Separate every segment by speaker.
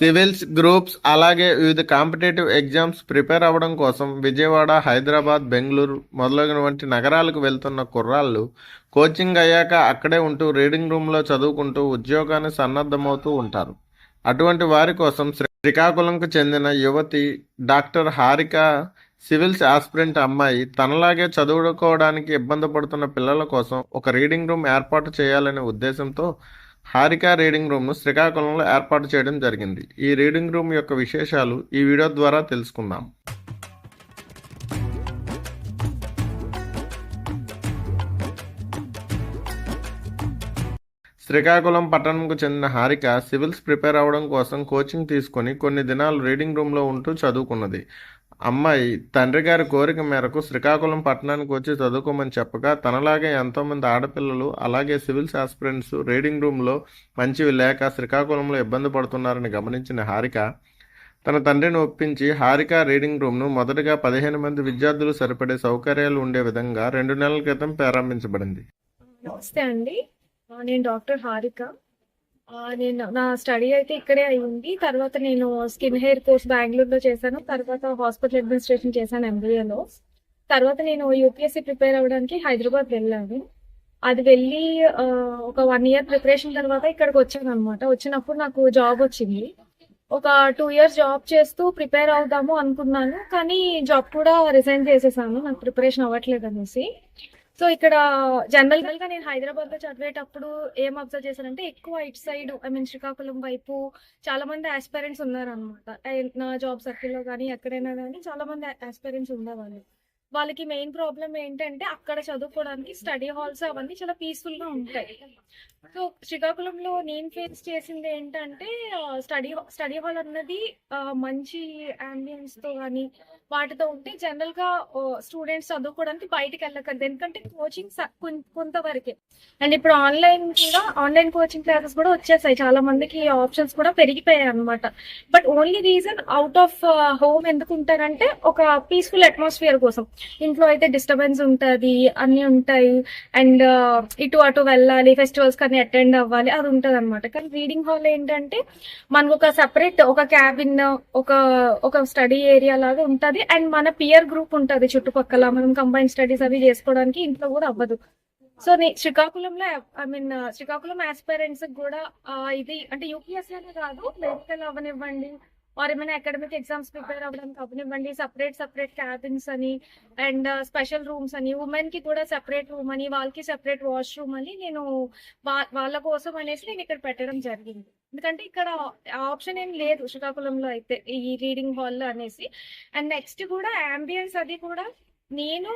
Speaker 1: Civils groups అలాగే వివిధ competitive exams prepare అవ్వడం కోసం విజయవాడ హైదరాబాద్ బెంగళూరు మొదలైన వంటి నగరాలకు వెళ్తున్న కుర్రాళ్ళు కోచింగ్ అయ్యాక అక్కడే ఉంటూ రీడింగ్ రూమ్లో చదువుకుంటూ ఉద్యోగాన్ని సన్నద్ధమవుతూ ఉంటారు. అటువంటి వారి కోసం శ్రీ- శ్రీకాకుళంకు చెందిన యువతి డాక్టర్ హారిక సివిల్స్ ఆస్పిరెంట్ అమ్మాయి తనలాగే చదువుకోవడానికి ఇబ్బంది పడుతున్న పిల్లల కోసం ఒక రీడింగ్ రూమ్ ఏర్పాటు చేయాలనే ఉద్దేశంతో హారిక రీడింగ్ రూమ్ను శ్రీకాకుళంలో ఏర్పాటు చేయడం జరిగింది. ఈ రీడింగ్ రూమ్ యొక్క విశేషాలు ఈ వీడియో ద్వారా తెలుసుకుందాం. శ్రీకాకుళం పట్టణంకు చెందిన హారిక సివిల్స్ ప్రిపేర్ అవ్వడం కోసం కోచింగ్ తీసుకొని కొన్ని దినాలు రీడింగ్ రూమ్లో ఉంటూ చదువుకున్నది. అమ్మాయి తండ్రి గారి కోరిక మేరకు శ్రీకాకుళం పట్టణానికి వచ్చి చదువుకోమని చెప్పగా తనలాగే ఎంతోమంది ఆడపిల్లలు అలాగే సివిల్స్ ఆస్పిరెంట్స్ రీడింగ్ రూమ్లో మంచివి లేక శ్రీకాకుళంలో ఇబ్బంది పడుతున్నారని గమనించిన హారిక తన తండ్రిని ఒప్పించి హారిక రీడింగ్ రూమ్ను మొదటగా పదిహేను మంది విద్యార్థులు సరిపడే సౌకర్యాలు ఉండే విధంగా రెండు నెలల క్రితం ప్రారంభించబడింది.
Speaker 2: నమస్తే అండి. నేను డాక్టర్ హారిక. నేను నా స్టడీ అయితే ఇక్కడే అయ్యింది తర్వాత నేను స్కిన్ హెయిర్ కోర్స్ బెంగళూరులో చేశాను. తర్వాత హాస్పిటల్ అడ్మినిస్ట్రేషన్ చేశాను ఎంబీఏలో. తర్వాత నేను యూపీఎస్సీ ప్రిపేర్ అవ్వడానికి హైదరాబాద్ వెళ్ళాను. అది వెళ్ళి ఒక వన్ ఇయర్ ప్రిపరేషన్ తర్వాత ఇక్కడికి వచ్చాను అనమాట వచ్చినప్పుడు నాకు జాబ్ వచ్చింది. ఒక టూ ఇయర్స్ జాబ్ చేస్తూ ప్రిపేర్ అవుదాము అనుకున్నాను. కానీ జాబ్ కూడా రిజైన్ చేసేసాను. నాకు ప్రిపరేషన్ అవ్వట్లేదు అనేసి. సో ఇక్కడ జనరల్గా నేను హైదరాబాద్లో చదివేటప్పుడు ఏం అబ్జర్వ్ చేశానంటే ఎక్కువ ఇటు సైడ్ ఐ మీన్ శ్రీకాకుళం వైపు చాలా మంది ఆస్పైరెంట్స్ ఉన్నారు అనమాట నా జాబ్ సర్కిల్లో కానీ ఎక్కడైనా కానీ చాలా మంది ఆస్పైరెంట్స్ ఉండేవాళ్ళు. వాళ్ళకి మెయిన్ ప్రాబ్లం ఏంటంటే అక్కడ చదువుకోవడానికి స్టడీ హాల్స్ అవన్నీ చాలా పీస్ఫుల్గా ఉంటాయి. సో శ్రీకాకుళంలో నేను ఫేస్ చేసింది ఏంటంటే స్టడీ స్టడీ హాల్ అన్నది మంచి అంబియన్స్తో కానీ వాటితో ఉంటే జనరల్గా స్టూడెంట్స్ చదువుకోవడానికి బయటికి వెళ్ళకండి. ఎందుకంటే కోచింగ్ కొంతవరకే. అండ్ ఇప్పుడు ఆన్లైన్ కూడా ఆన్లైన్ కోచింగ్ క్లాసెస్ కూడా వచ్చేసాయి. చాలా మందికి ఆప్షన్స్ కూడా పెరిగిపోయాయి అనమాట but only reason out of home ఎందుకు ఉంటారంటే ఒక పీస్ఫుల్ అట్మాస్ఫియర్ కోసం. ఇంట్లో అయితే డిస్టర్బెన్స్ ఉంటుంది అన్ని ఉంటాయి. అండ్ uh, ఇటు అటు వెళ్ళాలి ఫెస్టివల్స్ కానీ అటెండ్ అవ్వాలి అది ఉంటుంది అనమాట కానీ రీడింగ్ హాల్ ఏంటంటే మనకు ఒక సెపరేట్ ఒక క్యాబిన్ ఒక ఒక స్టడీ ఏరియా లాగా ఉంటుంది. అండ్ మన పియర్ గ్రూప్ ఉంటుంది చుట్టుపక్కల. మనం కంబైన్ స్టడీస్ అవి చేసుకోవడానికి ఇంట్లో కూడా అవ్వదు. సో శ్రీకాకుళంలో ఐ మీన్ శ్రీకాకుళం ఆస్పైరెంట్స్ కూడా ఇది అంటే యూపీఎస్సీ అనే కాదు మెడికల్ అవనివ్వండి ఆర్ ఏమైనా అకాడమిక్ ఎగ్జామ్స్ ప్రిపేర్ అవ్వడానికి అవనివ్వండి సపరేట్ సపరేట్ క్యాబిన్స్ అని అండ్ స్పెషల్ రూమ్స్ అని ఉమెన్కి కూడా సెపరేట్ రూమ్ అని వాళ్ళకి సెపరేట్ వాష్రూమ్ అని నేను వా- వాళ్ళ కోసం అనేసి నేను ఇక్కడ పెట్టడం జరిగింది. ఎందుకంటే ఇక్కడ ఆప్షన్ ఏం లేదు శ్రీకాకుళంలో అయితే ఈ రీడింగ్ హాల్లో అనేసి. అండ్ నెక్స్ట్ కూడా అంబియన్స్ అది కూడా నేను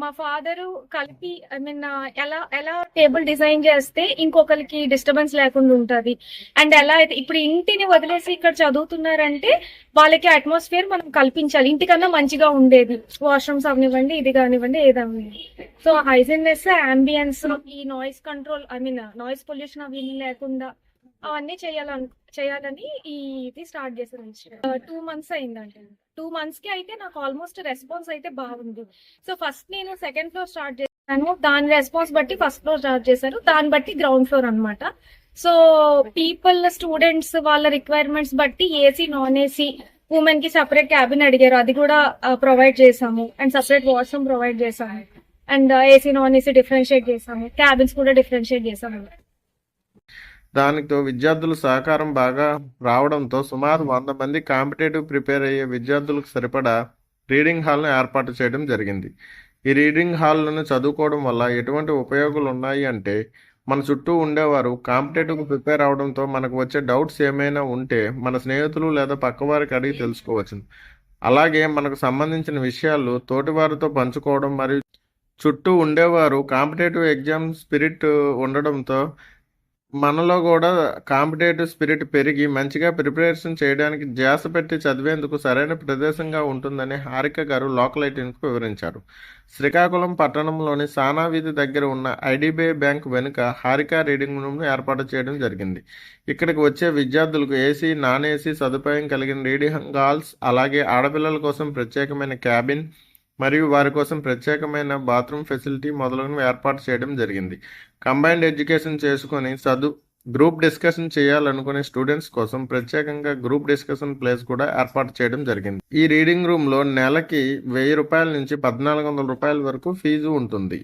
Speaker 2: మా ఫాదర్ కలిపి ఐ మీన్ ఎలా ఎలా టేబుల్ డిజైన్ చేస్తే ఇంకొకరికి డిస్టర్బెన్స్ లేకుండా ఉంటది. అండ్ ఎలా అయితే ఇప్పుడు ఇంటిని వదిలేసి ఇక్కడ చదువుతున్నారంటే వాళ్ళకి అట్మాస్ఫియర్ మనం కల్పించాలి. ఇంటికన్నా మంచిగా ఉండేది. వాష్రూమ్స్ అవనివ్వండి ఇది కానివ్వండి ఏదవ్వండి సో హైజిన్నెస్ అంబియన్స్ ఈ noise control I mean noise pollution అవి లేకుండా అవన్నీ చేయాలని చేయాలని ఈ ఇది స్టార్ట్ చేశాను టూ మంత్స్ అయిందండి. టూ మంత్స్కి అయితే నాకు ఆల్మోస్ట్ రెస్పాన్స్ అయితే బాగుంది. సో ఫస్ట్ నేను సెకండ్ ఫ్లోర్ స్టార్ట్ చేశాను. దాని రెస్పాన్స్ బట్టి ఫస్ట్ ఫ్లోర్ స్టార్ట్ చేశారు. దాన్ని బట్టి గ్రౌండ్ ఫ్లోర్ అన్నమాట. సో పీపుల్ స్టూడెంట్స్ వాళ్ళ రిక్వైర్మెంట్స్ బట్టి ఏసీ నాన్ ఏసీ ఉమెన్కి సపరేట్ క్యాబిన్ అడిగారు. అది కూడా ప్రొవైడ్ చేసాము అండ్ సపరేట్ వాష్రూమ్ ప్రొవైడ్ చేసాము and AC non AC differentiate చేసాము క్యాబిన్స్ కూడా డిఫరెన్షియేట్ చేసాము
Speaker 1: దానితో విద్యార్థుల సహకారం బాగా రావడంతో సుమారు వంద మంది కాంపిటేటివ్ ప్రిపేర్ అయ్యే విద్యార్థులకు సరిపడా రీడింగ్ హాల్ను ఏర్పాటు చేయడం జరిగింది. ఈ రీడింగ్ హాల్లను చదువుకోవడం వల్ల ఎటువంటి ఉపయోగాలు ఉన్నాయి అంటే మన చుట్టూ ఉండేవారు కాంపిటేటివ్ ప్రిపేర్ అవడంతో మనకు వచ్చే డౌట్స్ ఏమైనా ఉంటే మన స్నేహితులు లేదా పక్కవారికి అడిగి తెలుసుకోవచ్చు. అలాగే మనకు సంబంధించిన విషయాలు తోటివారితో పంచుకోవడం మరియు చుట్టూ ఉండేవారు కాంపిటేటివ్ ఎగ్జామ్ స్పిరిట్ ఉండడంతో మనలో కూడా కాంపిటేటివ్ స్పిరిట్ పెరిగి మంచిగా ప్రిపరేషన్ చేయడానికి ధ్యాస పెట్టి చదివేందుకు సరైన ప్రదేశంగా ఉంటుందని హారిక గారు లోకల్ వివరించారు. శ్రీకాకుళం పట్టణంలోని సానా వీధి దగ్గర ఉన్న ఐడిబిఐ బ్యాంక్ వెనుక హారిక రీడింగ్ రూమ్ను ఏర్పాటు చేయడం జరిగింది. ఇక్కడికి వచ్చే విద్యార్థులకు ఏసీ నాన్ ఏసీ సదుపాయం కలిగిన రీడింగ్ హాల్స్ అలాగే ఆడపిల్లల కోసం ప్రత్యేకమైన క్యాబిన్ మరియు వారి కోసం ప్రత్యేకమైన బాత్రూమ్ ఫెసిలిటీ మొదలగునవి ఏర్పాటు చేయడం జరిగింది. కంబైన్డ్ ఎడ్యుకేషన్ చేసుకొని చదువు గ్రూప్ డిస్కషన్ చేయాలనుకునే స్టూడెంట్స్ కోసం ప్రత్యేకంగా గ్రూప్ డిస్కషన్ ప్లేస్ కూడా ఏర్పాటు చేయడం జరిగింది. ఈ రీడింగ్ రూమ్లో నెలకి వెయ్యి రూపాయల నుంచి పద్నాలుగు వందల రూపాయల వరకు ఫీజు ఉంటుంది.